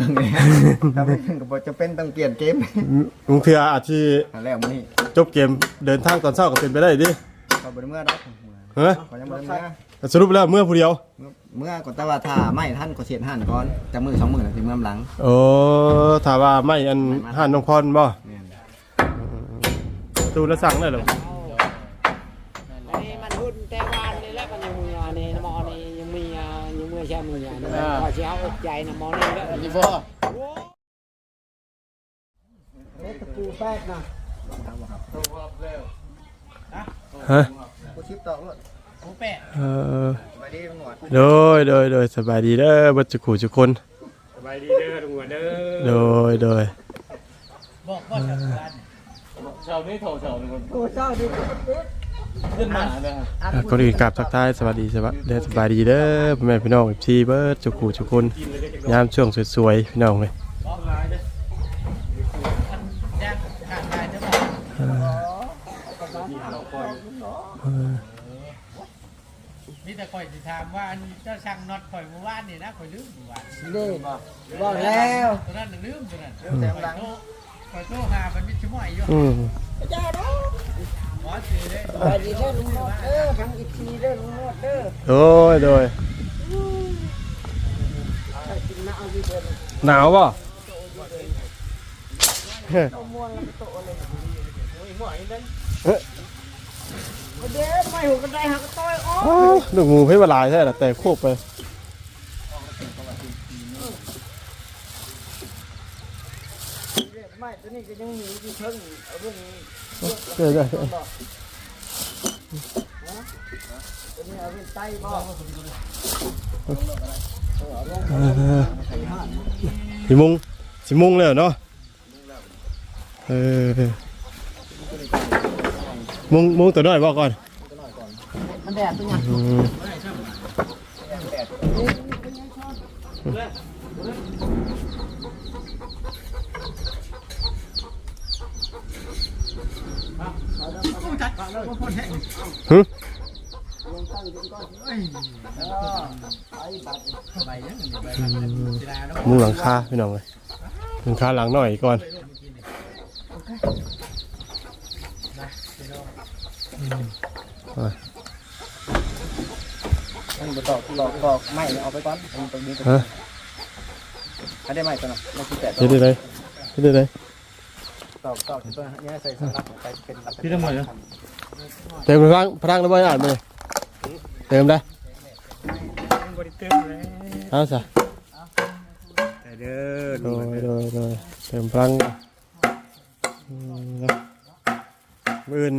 บิ่งเนี่ยถ้าไม่ถึงก็บ่จะเป็นต้องเปลี่ยนเกมลุงเทืออาจสิอันแล้วมื้อนี้จบเกมเดินทางตอนเช้าก็เป็นไปได้ดิก็บ่ได้เมื่อดอกเฮ้ยขอยังบ่ได้เมื่อสรุปแล้วเมื่อผู้เดียว เมื่อก็แต่ว่าถ้าไม่ท่านก็เสียนหันก่อนจะมือสองมือแล้วสิเมื่อมหลังโอ้ถ้าว่าไม่อันห่านน้องพรบ่แม่น ตูละสั่งได้เหรออั ออันนี้พอเช้าอกใจนะหมอนี่แล้วนี่บ่ตะปูแป๊ดนะฮะกูชิปตอกรถปูแปะเออไปดีหมดโดยโดยโดยสบายดีเด้อบัดจุกูทุกคน สบายดีเด้อลุงหัวเด้อโดยโดยบอกว่าจะกันเช้านี้โถเช้านึงโอ้เจ้าดิขึ้นมาเด้ออะคนอื่นกราบทักทายสวัสดีสวัสดีเด้อสบายดีเด้อพ่อแม่พี่น้องพี่เบิร์ดจุกูทุกคนยามช่วงสวยๆพี่น้องเลยบอกลายเด้อแยกขาดใจจะบอกมีแต่ข่อยสิถามว่าอันเจ้าช่างน็อตข่อยเมื่อวานนี่นะข่อยลืมเมื่อวานนี่บอกแล้วตัวนั้นน่ะลืมตัวนั้นข่อยโทรข่อยโทรหามันมีชั่วโมงอยู่อืมหมอสิเด้ ไปดีเด้อลุงโนดเด้อทั้งอีกทีเด้อลุงโนดเด้อโดยโดยไปกินน้ำเอาดีเด้อหนาวป่ะเอาม่วงแล้วก็โตเลยเด้อไม่หูกระไดหักกระต้อยอ๋ออ้าวลูกงูให้มาลายใช่หรอแต่โคกไป ไม่ตัวนี้ก็ยังมีอยู่เพิ่งเอาเรื่องนี้เดี๋ยวเดี๋ยวตัวนี้เอาเป็นไตบ่เออสิมุงสิมุงเลยเหรอเนาะเออมุงมุงตัวน้อยบอกก่อนมันแดดเป็นไงอืม หึมุงหลังคาพี่น้องเลยหลังคาหลังหน่อยก่อนมันบ่ตอกหลอกตอกไม่เอาไปก่อนมันตรงนี้ฮะถ้าได้ไม่ตัวน่ะมันสิแตะเฮ็ดได้เลยเฮ็ดได้เลยตอกตอกตัวนี้ใส่สลักไปเป็นพี่ทำไมเนาะ เติมพลังพลังแล้วบ่อ่านมาเลยเติมได้บ่ได้เติมเลยเอาซะเด้อโดยโดยโดยเติมพลังอืมเนาะมื้ออื่น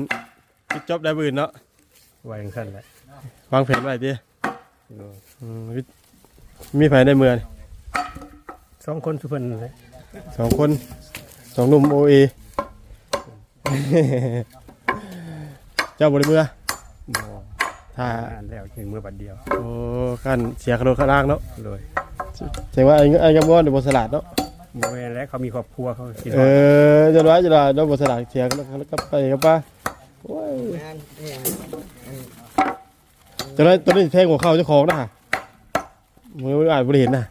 ปิดจบได้มื้ออื่นเนาะไว้ขั้นแหละวางแผนไว้ดิอืมวิมีไผในเมืองสองคนสุพรรณเลยสองคนสองหนุ่มโอเอเจ้าบริเมือบ่ถ้าอ่านแล้วกินมื้อบัดเดียวโอ้กันเสียกระโดดข้างล่างเนาะเลยแสดงว่าไอ้ไอ้กำมอนเดี๋ยวบสลัดเนาะบ่แม่นแล้วเขามีครอบครัวเขาคิดเอว่าอจะร้อยจะร้อยเนาะบสลัดเสียแล้วก็ไปกับป้าโอ้ยงานเนี่ยจะร้อยตัวนี้แทงหัวเข่าเจ้าของนะฮะมืออ่านบริเห็นนะ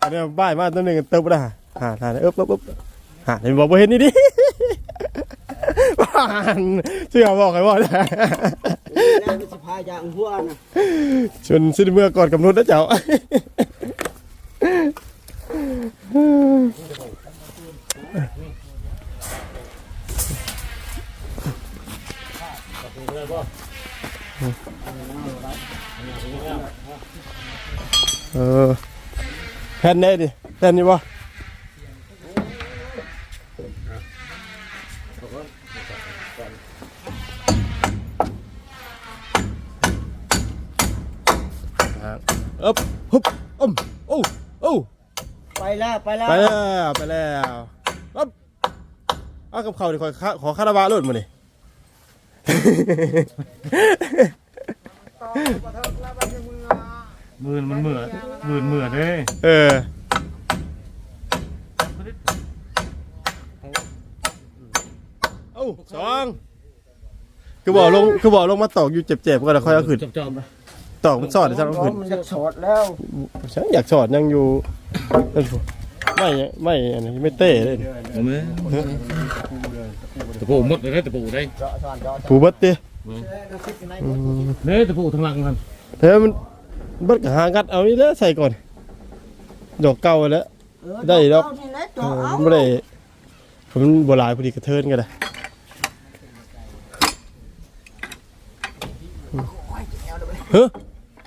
อันนี้บ้ายมากตัวหนึงเติมนะฮะหาทานเอ๊บเอ๊บเอ๊บหาเห็นบอกบ่เห็นนี่ดิ บ้านเชื่อบอกใครบอกนะงานสภายางหัวนะชนสิ้นเมื่อก่อนกำหนดนะเจ้าเออแผ่นได้ดิแผ่นนี่บ่ อ๊บฮึบอ้มโอ้โอ้ไปแล้วไปแล้วไปแล้วไปแล้วอ๊บเอากับเขาวดิขอขอคาราวะรถมาดิมือมันเหมือมือเหมือเด้เออเอ้าสองคือบอกลงคือบอกลงมาตอกอยู่เจ็บๆก็แล้วค่อยเอาขึ้นจบๆ ตอกมันสอดจะต้องขึ้นมันจะสดแล้วฉันอยากสอดยังอยู่เอ้ยไม่ไม่อันนี้ไม่เต้เลยมือตะปูหมดเลยตะปูได้ผูเบัดติเนี่ยตะปูทั้งหลังมันเฮ้ยมันเบัดกับหางัดเอานี่แล้วใส่ก่อนดอกเก่าแล้วได้ดอกเานี่แหละเอจ่ออเอาไม่ได้ผมนโบราณพอดีกระเทินกันเลยเฮ้ย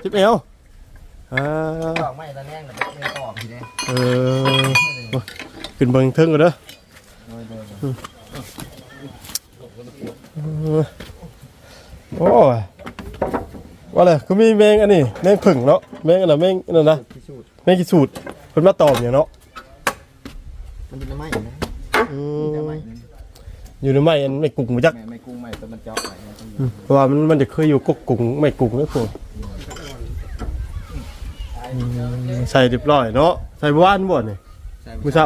จิบเอวอ่าตอกไม้ตะแนงน่ะเป็นตอกทีเด้เออโอ้ยขึ้นเบิ่งเทิงกันเด้อเออโอ้ยว่าเลยก็มีแมงอันนี้แมงผึ่งเนาะแมงอันนั้นแมงอันนั้นนะพิสูจน์แมงกี่สูตรเพิ่นมาตอบอย่างเนาะมันเป็นไม้นะอืแต่มไม้อยู่ในไม้อันไม่กุ้งมาจัก ไม้ไม้กุ้งไม้ตัวมันเจาะไว้มันต้องอืมเพราะว่ามันมันจะเคยอยู่กกกุ้งไม่กุ้งไม่พวกอืม ใส่เรียบร้อยเนาะใส่บ้านบ่นี่ใช่มื้อเช้า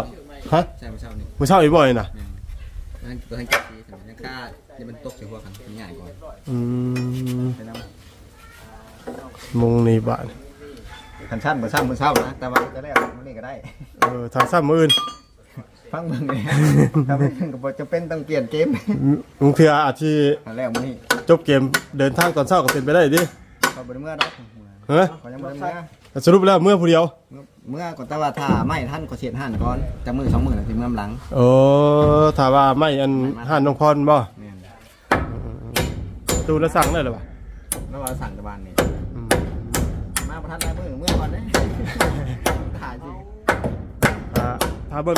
ฮะใช่มื้อเช้านี่มื้อเช้าอีกบ่นี่น่ะนั่นตัวทั้งเก็บสีสมัยนั้นค่าจะมันตกใส่หัวกันง่ายก่อนอืมไปน้มงนี่บ้านำคันชั้นมื้อเช้ามื้อเช้านะแต่ว่าจะได้มื้อนี้ก็ได้เออทางซ้ำมื้ออื่นฟังเบิ่งเลยถ้าไม่ถึงก็บ่จะเป็นต้องเปลี่ยนเกมลุงเทื่ออาจสิอันแรกมื้อนี้จบเกมเดินทางตอนเช้าก็เป็นไปได้ดิเขาบ่ได้เมื่อดอกเฮ้ยเขายังบ่ได้เมื่อแต่ สรุปแล้วเมื่อผู้เดียว เมื่อก่อนแต่ว่าถ้าไม่ท่านก็เสียดหันก่อนจะมือสองมือแล้วสิเมื่อมหลังโอ้ถ้าว่าไม่อันห่านน้องพรบ่แม่นตูแล้วสั่งได้หรอวะแล้วว่าสั่งตะวันนี่อืมมาประทัดลายมือเมื่อก่อนเด้ ถ่ายสิถ้าถ้าเบิ่ง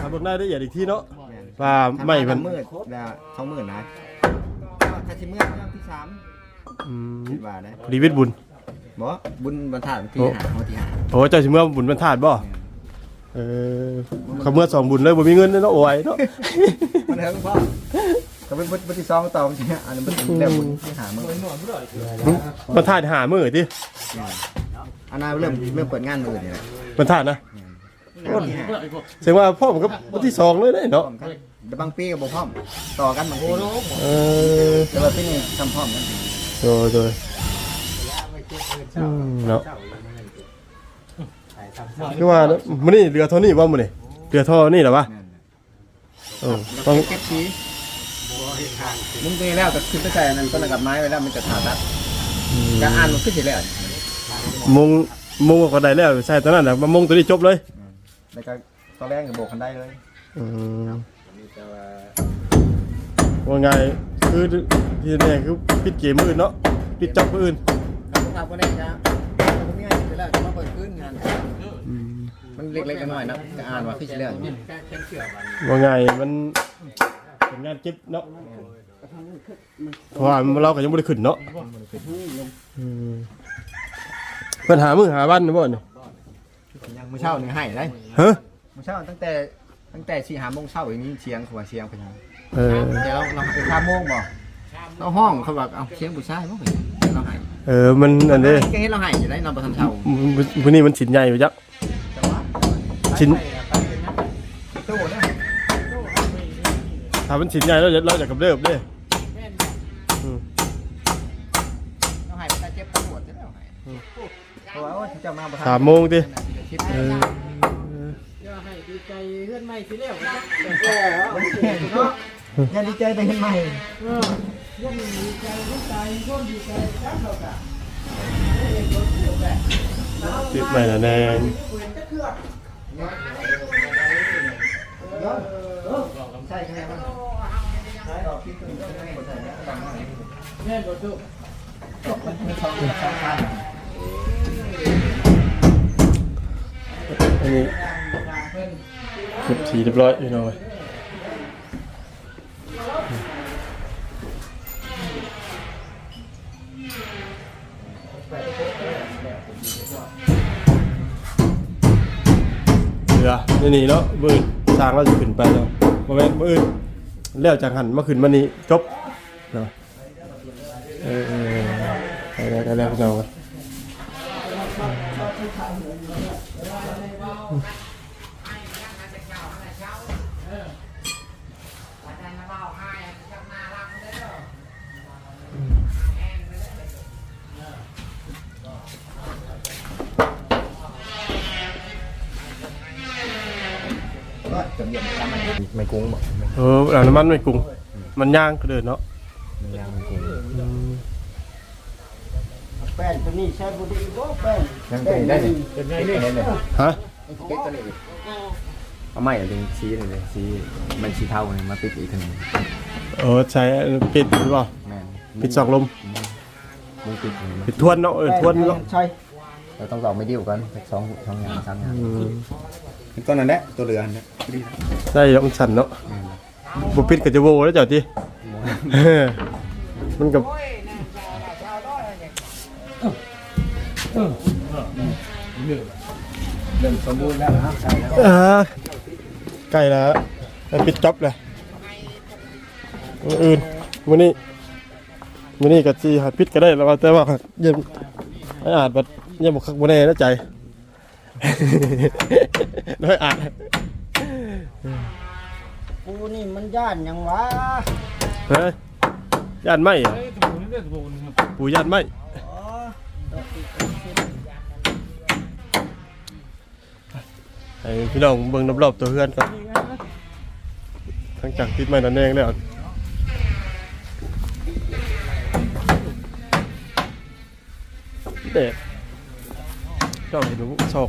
ถ้าเบิ่งได้ละเอียดอีกทีเนาะแม่นว่าไม่มันมืดแล้วสองมือนะถ้าสิเมื่อเมื่อที่สามอืมคิดว่าได้พอดีวิทย์บุญ บ่บุญบรรทัดที่หาวันที่หาโอ้เจ้าสิเมื่อบุญบรรทัดบ่เออเขาเมื่อสองบุญเลยบ่มีเงินเลยเนาะโอ้ยเนาะมันเถิงพ่อก็เป็นบุญที่สองต่อมันสิอันนี้มันเรียกบุญที่หามือบรรทัดหามื้อติอันนั้นเริ่มเริ่มเปิดงานมือนี่แหละบรรทัดนะวันที่หาแสดงว่าพ่อผมก็วันที่สองเลยเด้พร้เนาะอมกันแต่บางปีก็บ่พร้อมต่อกันบางปีเออแต่ว่าปีนี้ทำพร้อมกันโดยโดย อืมเนาะคือว่ามื้อนี้เรือเท่านี้บ่มื้อนี้เรือเท่านี้เหรอวะเออต้องเก็บสีมึงไปแล้วก็ขึ้นไปใส่อันนั้นต้นกับไม้ไว้แล้วมันจะขาดรัดการอ่านมันขึ้นเสร็จแล้วมงมงก็ได้แล้วใช่ตอนนั้นน่ะมามงตัวนี้จบเลยแล้วก็ตอนแรกก็โบกกันได้เลยอืมว่าไงคือที่แน่คือปิดเกมมื้ออื่นเนาะปิดจ็อบมื้ออื่น ครับผมครับวันนี้จะผมง่ายเสร็จแล้วจะมาเปิดขึ้นงานมันเล็กๆน้อยๆนะจะอ่านว่าขึ้นเสร็จแล้วอยู่ว่าไงมันเป็นงานเก็บเนาะเพราะว่าเราก็ยังบ่ได้ขึ้นเนาะอืมปัญหามื้อหาวันบ่เนี่ยยังมื้อเช้านี่ให้ได้ฮะมื้อเช้าตั้งแต่ตั้งแต่สี่หาโมงเช้าอย่างนี้เชียงขวาเชียงไปยังเออเดี๋ยวเราเราไปข้ามโมงบ่เราห้องเขาบอกเอาเชียงบุษายบ่เห็นเราให้ เออมันอันนี้แกเห็นเราให้จะได้นำไปทำเช้ามื้อนี้มันสินใหญ่อยู่จักแต่ว่าชิ้นโต้นะถ้ามันสินใหญ่แล้วเดี๋ยวเราจะกำเริบเด้เราให้ไปตาเจ็บตำรวจจะได้เอาให้เพราะว่าโอ้ยเจะมาประสามโมงติคิดเออดีใจเพื่อนไม่สิเลี้ยวอย่าดีใจแต่เห็นใหม่ ยังดีใจคนตายคนดีใจจังเขากะติดใหม่ละแนงใช่ไหมครับใช่ออกที่ตัวนี้ใช่หมดใช่ไหมดำหน่อยแม่นบ่ตุมีสองสองพันอันนี้เก็บสีเรียบร้อยอยู่หน่อย นี่นี่เนาะมือสร้างเราจะขึ้นไปแล้วมาแม่มืออื่นแล้วจากหันมาขึ้นมานี่จบเนาะเออเออไปแล้วไปแล้วพวกเย็นแล้ว ไม่กุ้งบ่เออเอาน้ำมันไม่กรุงมันย่างก็เดินเนาะมันยังไม่กุ้งแป้งตัวนี้ใช้บุตรีก็แป้งยังเป็นได้เลยเป็นไงนี่เลยฮะเก๊กตัวนี้เอาไม่เอาจริงชี้เลยเลยชี้มันชี้เท่าเลยมาปิดอีกทีนึงเออใช้ปิดหรือเปล่าแม่นปิดสองลมมึงปิดอยู่นะปิดทวนเนาะเออทวนเนาะใช่เราต้องลองไม่ดิ้วกันสองสองอย่างสามอย่างอืม ต้นนั้นแหละตัวเรือเนี่ยใช่เนาะมันสั่นเนาะบ่ปิดก็จะโวแล้วเจ้าติเออมันกับเริ่มสมบูรณ์แล้วนะใช่แล้วอ่าใกล้แล้วแล้วปิดจ็อบเลยมื้ออื่นมื้อนี้มื้อนี้ก็สิหาปิดก็ได้แล้วว่าแต่ว่าเยังให้อาจบัดยังบ่คักบ่แน่นะใจ น้อยอาจปูนี่มันย่านหยังวะเฮ้ยย่านไหมอะปู่ย่านไหมให้พี่น้องเบิ่งรอบๆตัวเฮือนก่อนทั้งจากติดไม้นั่นเองแล้วเด็ด เจ้าเห็นหนูโชค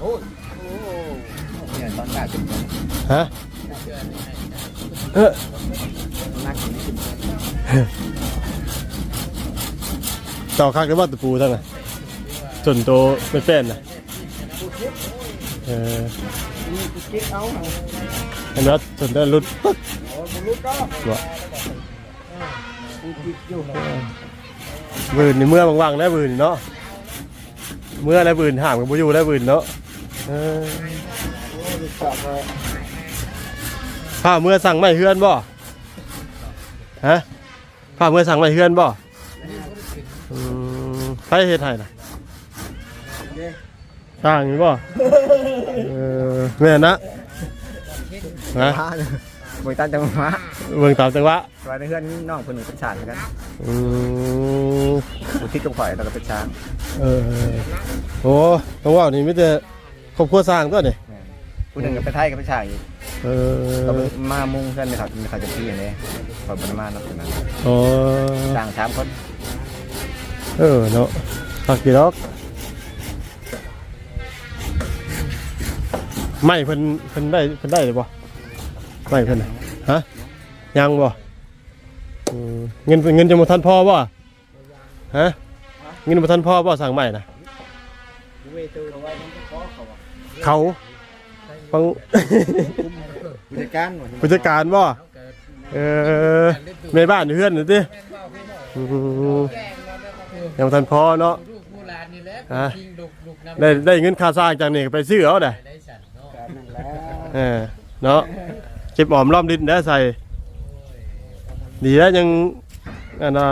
โอ้เนี่ยตอนแรกเป็นฮะเออนักต่อข้างกันว่าตะปูทั้งน่ะจนโตไม่เป็นน่ะเออนี่กูคิดเอาเห็นไหมจนได้รุดปึ๊กโอ้ยบ่รู้ก็ ว่ะ กูคิดอยู่ บืนนี่เมื่อว่างๆได้บืนเนาะเมื่อได้บืนห่างกับบุยูได้บืนเนาะเออเลยผ้าเมื่อสั่งไม่เฮือนบ่ฮะผ้าเมื่อสั่งไม่เฮือนบ่ใครเฮ็ดให้น่ะสร้างนี่บ่เออแม่นนะฮะพระบริการจังหวะ เบิ่งตามจังหวะไว้ในเพื่อนน้องคนหนึ่งเป็นชาติเหมือนกันอืมอุทิศกับข่อยแล้วก็เป็นช้างเออโอ้ต้องว่านี่ไมแต่ได้ครอบครัวสร้างตัวนี่ผู้หนึ่งกับเป็นไทยกับเป็นชางอีกเอก็อมามุ่งเพื่อนในเขาในเขาจะพี่อย่างนี้ข่อยบริมาเนาะนั้นอ๋อสร้างสามคนเออเนาะตักกี่ดอกไม่เพิ่นเพิ่นได้เพิ่นได้เลยบ่ไม่เพิ่นน่ะฮะ ยังบ่อืมเงินเงินจะหมดทันพ่อบ่ฮะเงินหมดทันพ่อบ่สั่งใหม่นะเวตูเอาไว้มันจะขอเขาว่าเขาฟัง ผู้จัดการผู้จัดการบ่เออแม่บ้านเพื่อนน่ะติอืมยังบ่ทันพอเนาะ ลูกโบราณนี่แหละฮะจริงลูกลูกน้ำได้ได้เงินค่าสร้างจากนี่ก็ไปซื้อเอาได้ ได้สั่นเนาะ การนั่นแหละ เออเนาะเก็บหอมรอมริดได้ใส่ ดีแล้วยังอันน่ะ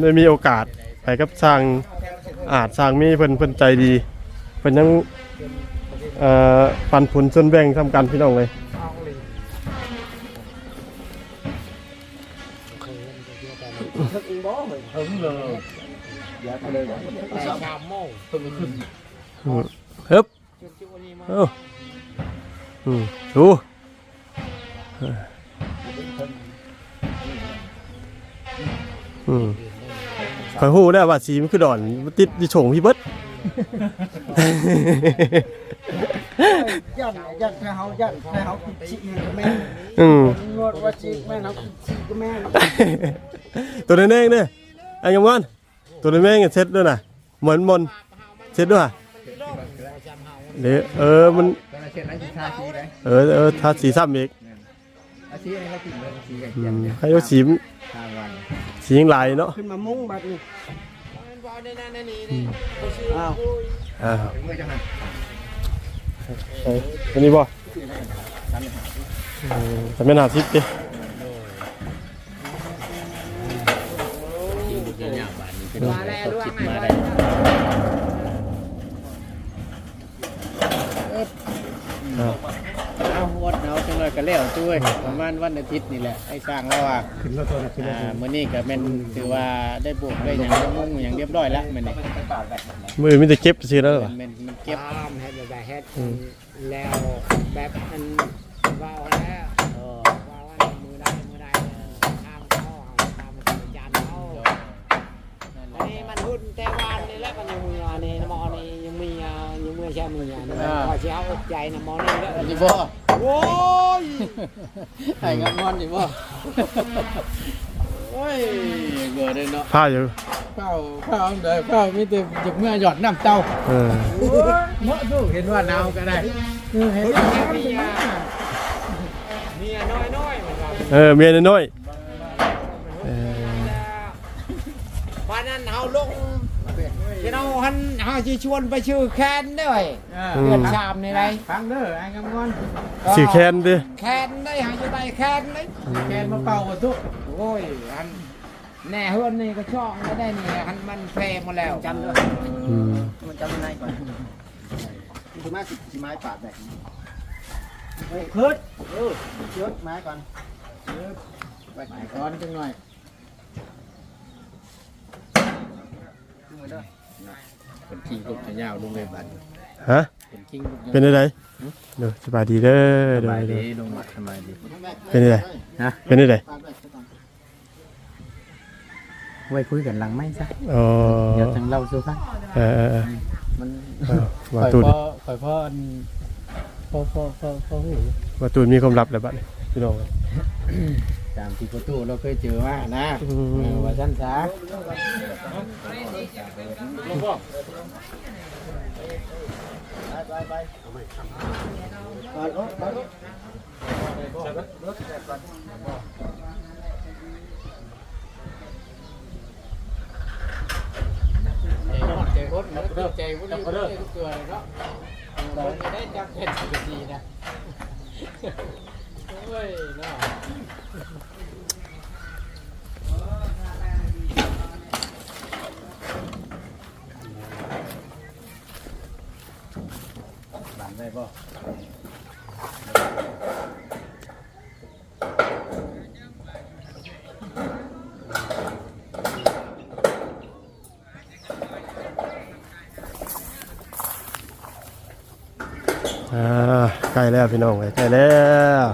ไม่มีโอกาสไปกับสร้างอาจสร้างมีเพิ่นเพิ่นใจดีเพิ่นยังเอ่อปันผลส่วนแบ่งทำกันพี่น้องเลยแต่ชามโมงอืมฮึบจนจุนี้มาเอ้าอืมดู อืมคอยหูได้ว่าสีมันคือดอนมันติดดิโฉงพี่เบิด ยันยันให้เฮายันให้เฮากินชีก็แม่นอืม นวดว่าชีแม่นเฮากินชีก็แม่นตัวนั้นเองเนี่ยไอ้ยงมอนตัวนั้นเองเซ็ตด้วยนะเหมือนมนเซ็ตด้วยเดี๋ยวเออมันตอนนั้นเช็ดแล้วสีชาชีได้เออเออทาสีซ้ำอีกอาชีพนี้เรากินเลยชีไก่อืเกียนมเนี่ยให้เราสีมทางวัน สียังลายเนาะขึ้นมามุ้งบัดนี้มันบอกในนั้นในนี้นี่บ่ชื่ออ้าวคุยอ่าเมื่อจะหันไปตัวนี้บ่อืมแต่ไม่น่าทิพย์ดิมาแล้วล่วงไหนไปเอาวัดเอาจังเลยก็แล้วด้วยประมา ณวันอาทิตย์นี่แหละไอ้สร้างแล้วอะขึ้นรถตัวนะขึ้นรถอ่ามื้อนี้ก็แม่นถือว่าได้บุกได้หยังได้มุ่งอย่างเรียบร้อยแล้วมื้อนี้มือมีแต่เก็บซื้อแล้วเหรอมันมันมันเก็บ ตามให้แบบเฮ็ดแล้วแบบมันว่าแล้วเออว่าว่ามือได้มือได้ทางเขาทางมันจานเขาอันนี้มันหุ่นแต่วานนี่แหละมันยังมือนี่มอนี่ยังมี มือแช่มือนี่พอเช้าอกใจนะมอนี่แล้วนี่บ่โอ้ยให้งอนๆนี่บ่โอ้ยเบื่อเลยเนาะผ้าอยู่ข้าวข้าวเด้อข้าวมีแต่จุกเมื่อหยอดน้ำเต้าเออเมื่อดูเห็นว่าหนาวก็ได้เมียเมียน้อยน้อยเหมือนกันเออเมียน้อยเออ วันนั้นเฮาลงที่เรา หันเฮาสิชวนไปชื่อแคนด้วยอืเดือมนชามนี่ไรฟังเด้อไอ้กำงอนสีแคนดิแคนได้เฮาจะได้แคนเลยแกนมาเป่าบ่ทุกโอ้ยอันแน่เฮือนนี่ก็ช่องไม่ได้นี่หันมันแพร่มาแล้วจำด้วยอืมมันจำในก่อนคือมาสิสิไม้ปาดได้เฮ้ยขึ้นเออเชือกไม้ก่อนเชือกไว้ก่อนจังหน่อยดูมือเด้อ เป็นคิงลูกจะยาวลงเลยบัดฮะ เป็นคิงลูกเป็นอะไรเด้อสบายดีเด้อสเด้อบายเด้ดีอลงมาสบายดีเป็นอะไรฮะเป็นอะไรไว้คุยกันหลังไม่ซะอ๋อเดี๋ยวจังเล่าสู่ฟังเออเออเออมันเออว่าข่อยตูนพ่อข่อยพ่ออันพ่อพ่อพ่อพ่อหูว่าตูนมีความลับแล้วบัดนี้พี่น้อง ตามที่ประตูเราเคยเจอมานะอืม เออว่าสั้นซะใจรถนะใจวุ้นอยู่ทุกตัวเลยเนาะเราไม่ได้จำเป็นสิ่งดีนะโอ้ยเนาะ หลังได้ป่ะอ่าใกล้แล้วพี่น้องใกล้แล้ว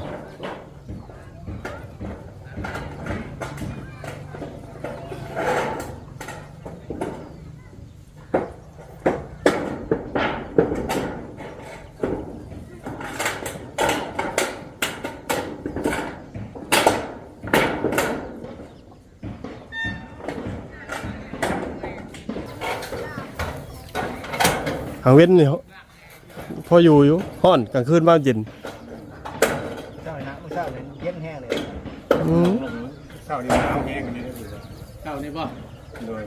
างเว้นนี่พออยู่อยู่ห้อนกลางคืนบ้านเย็นเจ้านะเจ้าเลยเย็นแห้งเลยอืมเช้านี้เอาแห้งกันนี่ได้อยู่เจ้านี่ป่ะโดย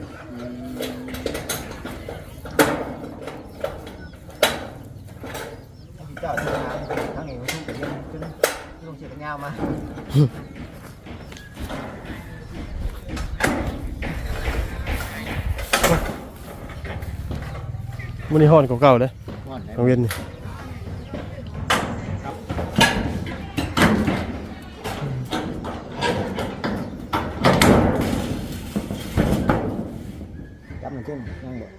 เจ้าที่น้ำทั้งเองทุกอย่างขึ้นลงเสียงยาวมา มันนี่ห้อนกว่าเก่าเลยเอนได้โรงเรียนนี่จับมันขึ้นนั่งเดี๋ยว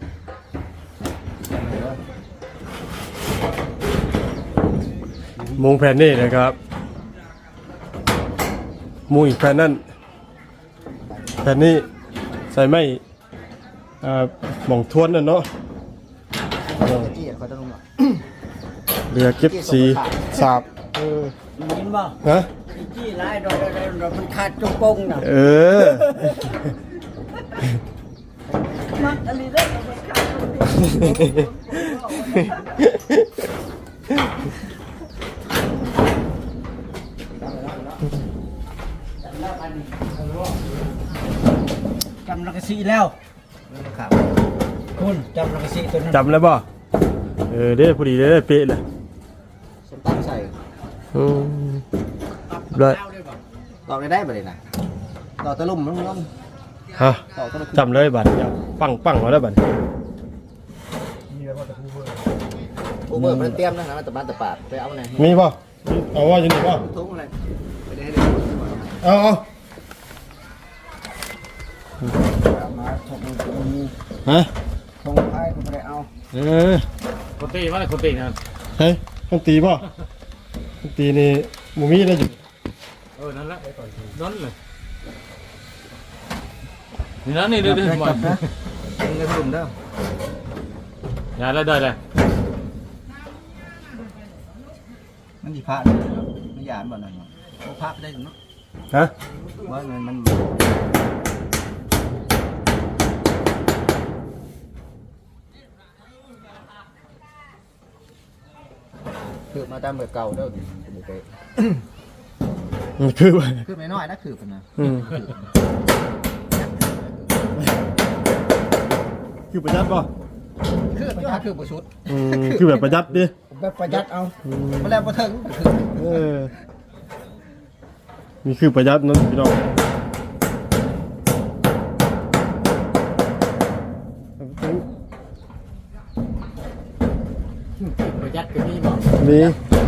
มุงแผ่นนี่นะครับมุงอีกแผ่นนั่นแผ่นนี้ใส่ไม้อ่าหม่องทวนน่ะเนาะเออจี้ เขาจะลงหรอเรือเก็บสีสาบเออยินบ่ฮะจี้ไล่ดอกดอกมันขาดจุกปงน่ะเออมันอะไรได้มันขาดจุกปงจำลักสีแล้วครับคุณจำลักสีตัวนั้นจำแล้วบ่เออเด้พอดีเด้เป๊ะเลยส้มตั้งใส่อืมได้ตอกได้ได้บ่เลยนะตอกตะลุ่มมันลงฮะตอกตะลุ่มจำเลยบัตรเดี๋ยวปังปังมาแล้วบัตรโอเบอร์มันเตรียมนะนะมันตะบ้านตะปาดไปเอาไหนมีป่ะเอาว่าอยู่นี่ป่ะทุกอะไรไปได้ให้ได้เอาเอามาถกมันมีฮะทงไอ้ก็ไม่ได้เอาเออ คนตีว่าคนตีนะเฮ้ยต้องตีป่ะต้องตีนี่หมูมีได้อยู่เออนั่นแหละนั่นเลยนี่นั่นนี่ดูดูหมดเป็นเงินลุ่มเด้ออย่าเลยได้เลยมันสิพลาดมันหยาดบ่นั่นโอ้พลาดได้ถึงเนาะฮะว่ามันมัน คือมาตามเบอร์เก่าเด้อบุกไปมันคือว่าคือไม่น้อยนะคือเป็นนะอืมคือประหยัดป่ะคือประหยัดคือประชุดอืมคือแบบประหยัดดิแบบประหยัดเอาอืมมาแล้วมาถึงคือเออนี่คือประหยัดเนั่นพี่น้อง มี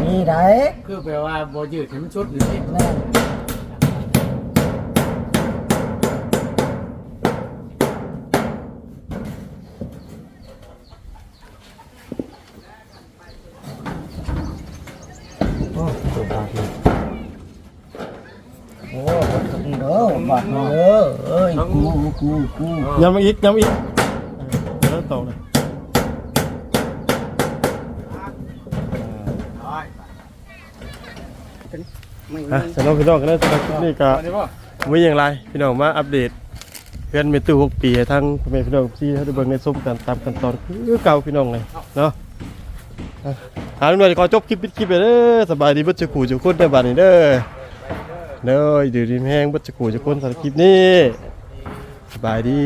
มีได้คือแปลว่าบ่ยืดถึงชุดหรือที่แน่โอ้ถึงเด้อบัดเด้อเอ้ยกูกูกูย้ำอีกย้ำอีก อะสำหรับพี่น้องกันนะสำหรับคลิปนี้ก็อันนี้ป่ะไม่อย่างไรพี่น้องมาอัปเดตเพื่อนเมตู้หกปีทั้งพ่อแม่พี่น้องที่เขาได้เบิ่งในส้มกันตามกันตอนคือเก่าพี่น้องเลยเนาะหาหน่วยขอจบคลิปปิดคลิปไปเด้อสบายดีบัดจะขู่จะคุ้นในบ้านนี้เด้อเด้ออยู่ดีมีแห้งบัดจะขู่จะคุ้นสำหรับคลิปนี้สบายดี